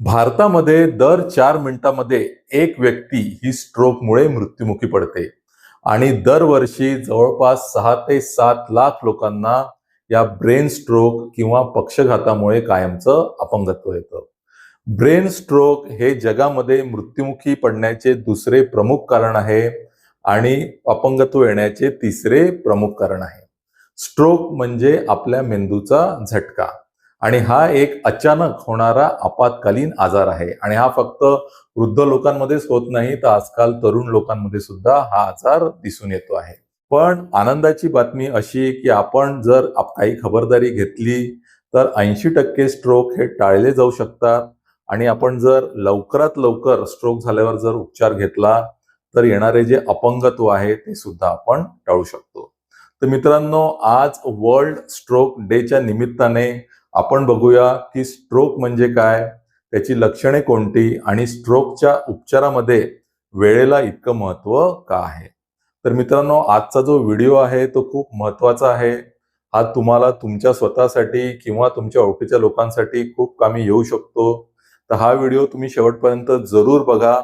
भारतामध्ये दर चार मिनिटामध्ये एक व्यक्ती ही स्ट्रोकमुळे मृत्युमुखी पडते. आणि दरवर्षी जवळपास सहा ते सात लाख लोकांना या ब्रेन स्ट्रोक किंवा पक्षघातामुळे कायमचं अपंगत्व येतं. ब्रेन स्ट्रोक हे जगामध्ये मृत्युमुखी पडण्याचे दुसरे प्रमुख कारण आहे आणि अपंगत्व येण्याचे तिसरे प्रमुख कारण आहे. स्ट्रोक म्हणजे आपल्या मेंदूचा झटका. आणि हा एक अचानक होणारा आपत्कालीन आजार आहे. आणि हा फक्त वृद्ध लोकांमध्येच होत नाही तर आजकाल तरुण लोकांमध्ये सुद्धा हा आजार दिसून येतो आहे. पण आनंदाची बातमी अशी की आपण जर काही खबरदारी घेतली तर ऐंशी टक्के स्ट्रोक हे टाळले जाऊ शकतात. आणि आपण जर लवकरात लवकर स्ट्रोक झाल्यावर जर उपचार घेतला तर येणारे जे अपंगत्व आहे ते सुद्धा आपण टाळू शकतो. तर मित्रांनो आज वर्ल्ड स्ट्रोक डेच्या निमित्ताने आपण बघूया की स्ट्रोक म्हणजे काय त्याची लक्षणे कोणती आणि स्ट्रोकच्या उपचारामध्ये वेळेला इतकं महत्त्व का आहे? तर मित्रांनो आजचा जो व्हिडिओ आहे तो खूप महत्त्वाचा आहे. हा तुम्हाला तुमच्या स्वतःसाठी किंवा तुमच्या ओळखीच्या लोकांसाठी खूप कामी येऊ शकतो. तर हा व्हिडिओ तुम्ही शेवटपर्यंत जरूर बघा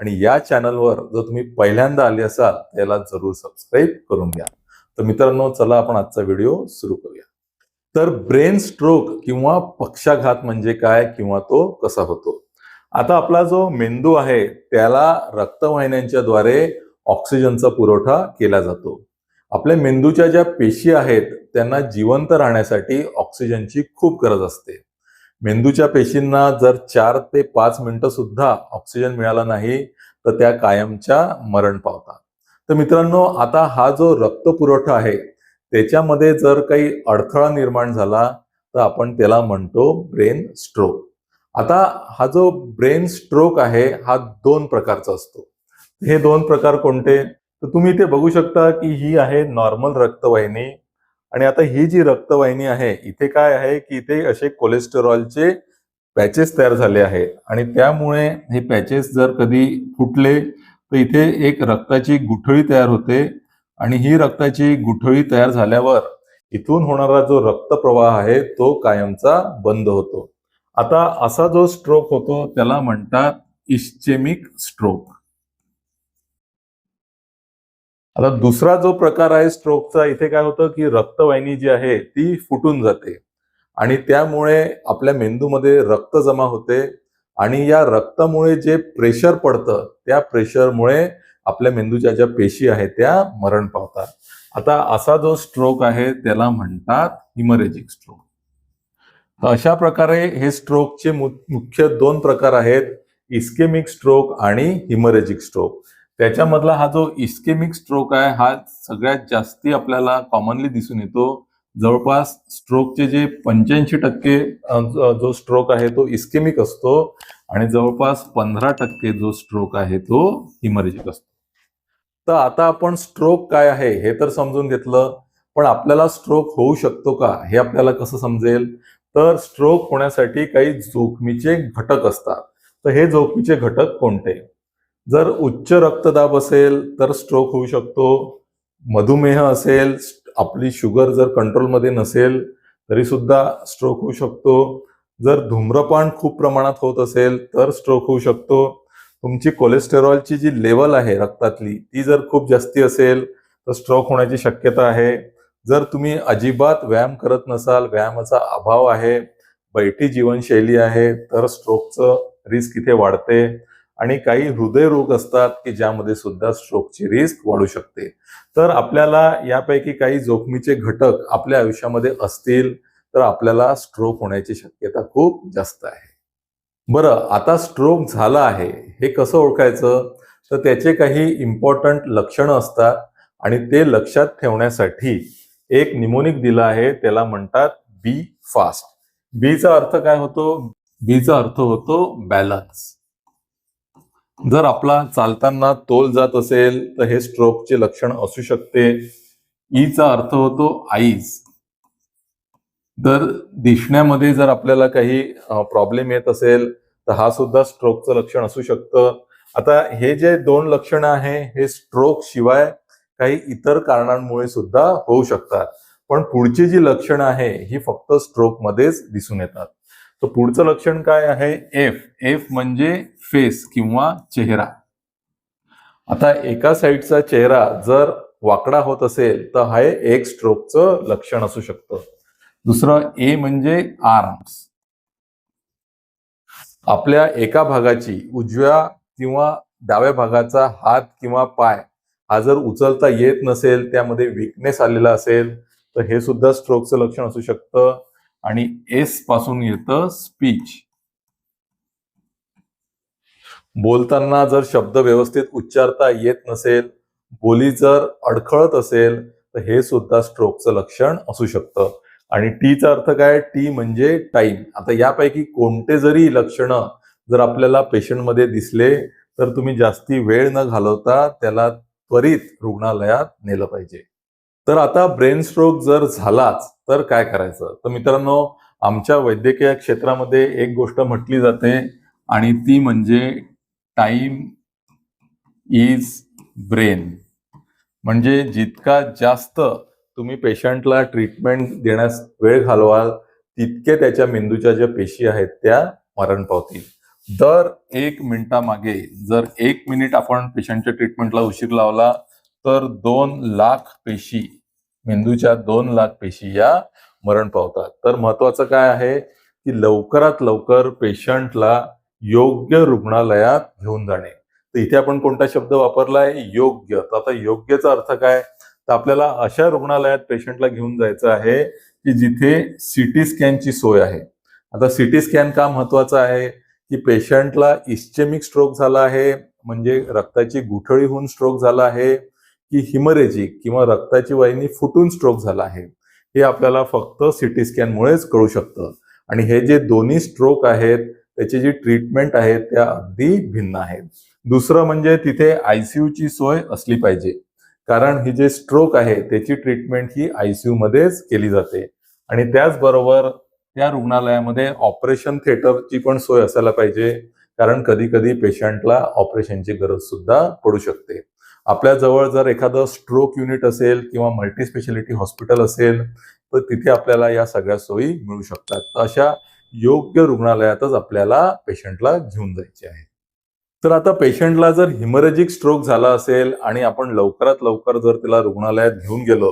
आणि या चॅनलवर जर तुम्ही पहिल्यांदा आले असाल त्याला जरूर सबस्क्राईब करून घ्या. तर मित्रांनो चला आपण आजचा व्हिडिओ सुरू करूया. तर ब्रेन स्ट्रोक किंवा पक्षाघात म्हणजे काय किंवा तो कसा होतो? आता आपला जो मेंदू आहे त्याला रक्तवाहिन्यांच्या द्वारे ऑक्सिजनचा पुरवठा केला जातो. आपल्या मेंदूच्या ज्या पेशी आहेत त्यांना जिवंत राहण्यासाठी ऑक्सिजनची खूप गरज असते. मेंदूच्या पेशींना जर चार ते पाच मिनिटं सुद्धा ऑक्सिजन मिळाला नाही तर त्या कायमच्या मरण पावतात. तर मित्रांनो आता हा जो रक्त पुरवठा आहे त्याच्यामध्ये जर काही अडथळा निर्माण झाला तर आपण त्याला म्हणतो ब्रेन स्ट्रोक. आता हा जो ब्रेन स्ट्रोक आहे हा दोन प्रकारचा असतो. हे दोन प्रकार कोणते? तर तुम्ही इथे बघू शकता की ही आहे नॉर्मल रक्तवाहिनी आणि आता ही जी रक्तवाहिनी आहे इथे काय आहे की इथे असे कोलेस्टेरॉलचे पॅचेस तयार झाले आहे आणि त्यामुळे हे पॅचेस जर कधी फुटले तर इथे एक रक्ताची गुठळी तयार होते आणि ही रक्ताची गुठळी तयार झाल्यावर इथून होणारा जो रक्तप्रवाह आहे तो कायमचा बंद होतो. आता असा जो स्ट्रोक होतो त्याला म्हणतात इश्चेमिक स्ट्रोक आता दुसरा जो प्रकार आहे स्ट्रोकचा इथे काय होतं की रक्तवाहिनी जी आहे ती फुटून जाते. आणि त्यामुळे आपल्या मेंदूमध्ये रक्त जमा होते. आणि या रक्तामुळे जे प्रेशर पडतं त्या प्रेशरमुळे आपल्या मेंदूच्या ज्या पेशी आहेत त्या मरण पावतात. आता असा जो स्ट्रोक आहे त्याला म्हणतात हिमरेजिक स्ट्रोक तर अशा प्रकारे हे स्ट्रोकचे मुख्य दोन प्रकार आहेत इस्केमिक स्ट्रोक आणि हिमरेजिक स्ट्रोक त्याच्यामधला हा जो इस्केमिक स्ट्रोक आहे हा सगळ्यात जास्ती आपल्याला कॉमनली दिसून येतो. जवळपास स्ट्रोकचे जे पंच्याऐंशी टक्के जो स्ट्रोक आहे तो इस्केमिक असतो. आणि जवळपास पंधरा टक्के जो स्ट्रोक आहे तो हिमरेजिक असतो. तर आता आपण स्ट्रोक काय आहे हे तर समजून घेतलं. पण आपल्याला स्ट्रोक होऊ शकतो का हे आपल्याला कसं समजेल? तर स्ट्रोक होण्यासाठी काही जोखमीचे घटक असतात. तर हे जोखमीचे घटक कोणते? जर उच्च रक्तदाब असेल तर स्ट्रोक होऊ शकतो. मधुमेह असेल आपली शुगर जर कंट्रोलमध्ये नसेल तरी सुद्धा स्ट्रोक होऊ शकतो. जर धूम्रपान खूप प्रमाणात होत असेल तर स्ट्रोक होऊ शकतो. तुमची कोलेस्टेरॉलची जी लेवल आहे रक्तातली ती जर खूप जास्ती असेल तर स्ट्रोक होण्याची शक्यता आहे. जर तुम्ही अजिबात व्यायाम करत नसाल व्यायामाचा अभाव आहे बैठी जीवनशैली आहे तर स्ट्रोकचं रिस्क इथे वाढते. आणि काही हृदयरोग असतात की ज्यामध्ये सुद्धा स्ट्रोकची रिस्क वाढू शकते. तर आपल्याला यापैकी काही जोखमीचे घटक आपल्या आयुष्यामध्ये असतील तर आपल्याला स्ट्रोक होण्याची शक्यता खूप जास्त आहे. बरं आता स्ट्रोक झाला आहे हे कसं ओळखायचं? तर त्याचे काही इम्पॉर्टंट लक्षणं असतात आणि ते लक्षात ठेवण्यासाठी एक निमोनिक दिला आहे त्याला म्हणतात बी फास्ट बीचा अर्थ काय होतो? बीचा अर्थ होतो बॅलन्स जर आपला चालताना तोल जात असेल तर हे स्ट्रोकचे लक्षण असू शकते. E ईचा अर्थ होतो आईज जर दिसण्यामध्ये जर आपल्याला काही प्रॉब्लेम येत असेल तर हा सुद्धा स्ट्रोकचं लक्षण असू शकतं. आता हे जे दोन लक्षणं आहे हे स्ट्रोक शिवाय काही इतर कारणांमुळे सुद्धा होऊ शकतात. पण पुढची जी लक्षणं आहे ही फक्त स्ट्रोक मध्येच दिसून येतात. तर पुढचं लक्षण काय आहे? एफ एफ म्हणजे फेस किंवा चेहरा. आता एका साईडचा चेहरा जर वाकडा होत असेल तर हे एक स्ट्रोकचं लक्षण असू शकतं. दुसरं ए म्हणजे आर्म्स आपल्या एका भागाची उजव्या किंवा डाव्या भागाचा हात किंवा पाय हा जर उचलता येत नसेल त्यामध्ये विकनेस आलेला असेल तर हे सुद्धा स्ट्रोकचं लक्षण असू शकतं. आणि एसपासून येतं स्पीच बोलताना जर शब्द व्यवस्थित उच्चारता येत नसेल बोली जर अडखळत असेल तर हे सुद्धा स्ट्रोकचं लक्षण असू शकतं. आणि टीचा अर्थ काय? टी म्हणजे टाईम आता यापैकी कोणते जरी लक्षणं जर आपल्याला पेशंटमध्ये दिसले तर तुम्ही जास्ती वेळ न घालवता त्याला त्वरित रुग्णालयात नेलं पाहिजे. तर आता ब्रेन स्ट्रोक जर झालाच तर काय करायचं? तर मित्रांनो आमच्या वैद्यकीय क्षेत्रामध्ये एक गोष्ट म्हटली जाते आणि ती म्हणजे टाइम इज ब्रेन. म्हणजे जितका जास्त तुम्ही पेशंटला ट्रीटमेंट देण्यास वेळ घालवाल तितके त्याच्या मेंदूच्या ज्या पेशी आहेत त्या मरण पावतील. दर एक मिनिटामागे जर एक मिनिट आपण पेशंटच्या ट्रीटमेंटला उशीर लावला तर दोन लाख पेशी मेंदूच्या दोन लाख पेशी या मरण पावतात. तर महत्वाचं काय आहे? की लवकरात लवकर पेशंटला योग्य रुग्णालयात घेऊन जाणे. तर इथे आपण कोणता शब्द वापरलाय? योग्य. तर आता योग्यचा अर्थ काय? तर आपल्याला अशा रुग्णालयात पेशंटला घेऊन जायचं आहे की जिथे सिटी स्कॅनची सोय आहे. आता सिटी स्कॅन का महत्त्वाचा आहे? की पेशंटला इस्चेमिक स्ट्रोक झाला आहे म्हणजे रक्ताची गुठळी होऊन स्ट्रोक झाला आहे की हिमरेजिक किंवा रक्ताची वाहिनी फुटून स्ट्रोक झाला आहे. हे आपल्याला फक्त सिटी स्कॅनमुळेच कळू शकतं. आणि हे जे दोन्ही स्ट्रोक आहेत त्याची जी ट्रीटमेंट आहे त्या अगदी भिन्न आहेत. दुसरं म्हणजे तिथे आयसीयू ची सोय असली पाहिजे. कारण ही जे स्ट्रोक आहे त्याची ट्रीटमेंट ही आयसीयू मध्येच केली जाते. आणि त्याचबरोबर त्या रुग्णालयामध्ये ऑपरेशन थिएटरची पण सोय असायला पाहिजे कारण कधी कधी पेशंटला ऑपरेशनची गरज सुद्धा पडू शकते. आपल्या जवळ जर एखादं स्ट्रोक युनिट असेल किंवा मल्टी स्पेशालिटी हॉस्पिटल असेल तर तिथे आपल्याला या सगळ्या सोयी मिळू शकतात. तर अशा योग्य रुग्णालयातच आपल्याला पेशंटला घेऊन जायचे आहे. तर आता पेशंटला जर हिमरेजिक स्ट्रोक झाला असेल आणि आपण लवकरात लवकर जर त्याला रुग्णालयात घेऊन गेलो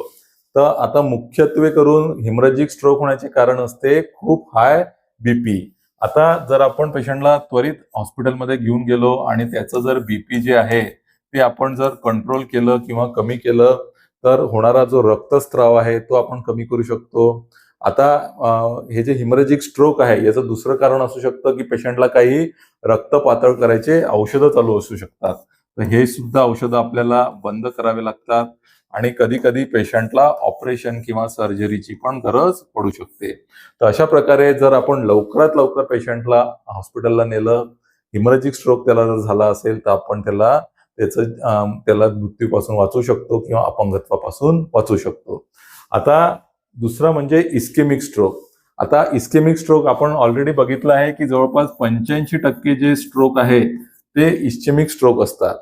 तर आता मुख्यत्वे करून हिमरेजिक स्ट्रोक होण्याचे कारण असते खूप हाय बीपी आता जर आपण पेशंटला त्वरित हॉस्पिटलमध्ये घेऊन गेलो आणि त्याचं जर बीपी जे आहे ते आपण जर कंट्रोल केलं किंवा कमी केलं तर होणारा जो रक्तस्त्राव आहे तो आपण कमी करू शकतो. आता हे जे हिमरेजिक स्ट्रोक आहे याचं दुसरं कारण असू शकतं की पेशंटला काही रक्त पातळ करायचे औषधं चालू असू शकतात. तर हे सुद्धा औषधं आपल्याला बंद करावे लागतात आणि कधी कधी पेशंटला ऑपरेशन किंवा सर्जरीची पण गरज पडू शकते. तर अशा प्रकारे जर आपण लवकरात लवकर पेशंटला हॉस्पिटलला नेलं हिमरेजिक स्ट्रोक त्याला जर झाला असेल तर आपण त्याला त्याचं त्याला मृत्यूपासून वाचू शकतो किंवा अपंगत्वापासून वाचू शकतो. आता दुसरा म्हणजे इस्केमिक स्ट्रोक आता इस्केमिक स्ट्रोक आपण ऑलरेडी बघितलं आहे की जवळपास पंच्याऐंशी टक्के जे स्ट्रोक आहे ते इस्केमिक स्ट्रोक असतात.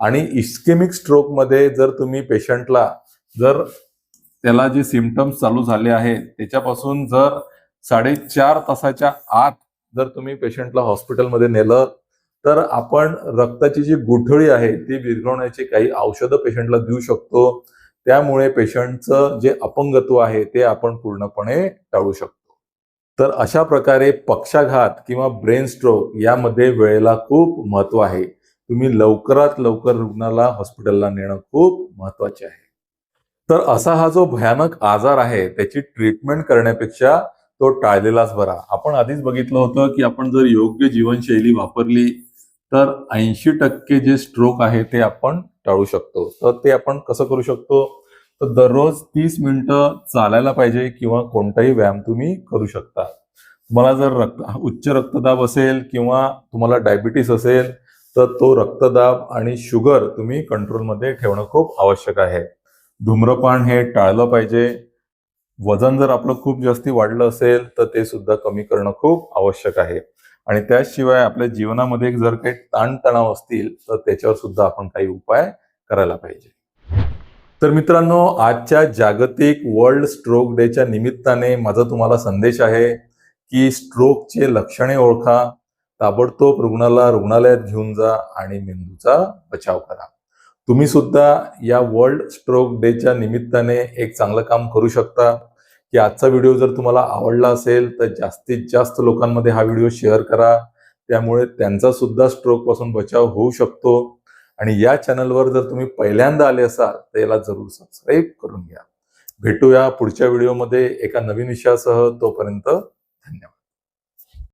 आणि इस्केमिक स्ट्रोकमध्ये जर तुम्ही पेशंटला जर त्याला जे सिमटम्स चालू झाले आहेत त्याच्यापासून जर साडेचार तासाच्या आत जर तुम्ही पेशंटला हॉस्पिटलमध्ये नेलं तर आपण रक्ताची जी गुठळी आहे ती विरघळण्याची काही औषधं पेशंटला देऊ शकतो. त्यामुळे पेशंटचं जे अपंगत्व आहे ते आपण पूर्णपणे टाळू शकतो. तर अशा प्रकारे पक्षाघात किंवा ब्रेन स्ट्रोक यामध्ये वेळेला खूप महत्त्व आहे. तुम्ही लवकरात लवकर रुग्णाला हॉस्पिटलला नेणं खूप महत्त्वाचे आहे. तर असा हा जो भयानक आजार आहे त्याची ट्रीटमेंट करण्यापेक्षा तो टाळलेलाच बरा. आपण आधीच बघितलं होतं की आपण जर योग्य जीवनशैली वापरली तर ऐंशी टक्के जे स्ट्रोक आहे ते आपण टाळू शकतो. तर ते आपण कसं करू शकतो? तर दररोज तीस मिनिटं चालायला पाहिजे किंवा कोणताही व्यायाम तुम्ही करू शकता. तुम्हाला जर रक्त उच्च रक्तदाब असेल किंवा तुम्हाला डायबिटीस असेल तर तो रक्तदाब आणि शुगर तुम्ही कंट्रोलमध्ये ठेवणं खूप आवश्यक आहे. धूम्रपान हे टाळलं पाहिजे. वजन जर आपलं खूप जास्ती वाढलं असेल तर ते सुद्धा कमी करणं खूप आवश्यक आहे. आणि त्याशिवाय आपल्या जीवनामध्ये जर काही ताणतणाव असतील तर त्याच्यावर सुद्धा आपण काही उपाय करायला पाहिजे. तर मित्रांनो आजच्या जागतिक वर्ल्ड स्ट्रोक डेच्या निमित्ताने माझा तुम्हाला संदेश आहे की स्ट्रोकचे लक्षणे ओळखा ताबडतोब रुग्णाला रुग्णालयात घेऊन जा आणि मेंदूचा बचाव करा. तुम्ही सुद्धा या वर्ल्ड स्ट्रोक डेच्या निमित्ताने एक चांगलं काम करू शकता. की आजचा व्हिडिओ जर तुम्हाला आवडला असेल तर जास्तीत जास्त लोकांमध्ये हा व्हिडिओ शेअर करा. त्यामुळे त्यांचा सुद्धा स्ट्रोकपासून बचाव होऊ शकतो. आणि या चॅनलवर जर तुम्ही पहिल्यांदा आले असाल तर याला जरूर सबस्क्राईब करून घ्या. भेटूया पुढच्या व्हिडिओमध्ये एका नवीन विषयासह. तोपर्यंत धन्यवाद.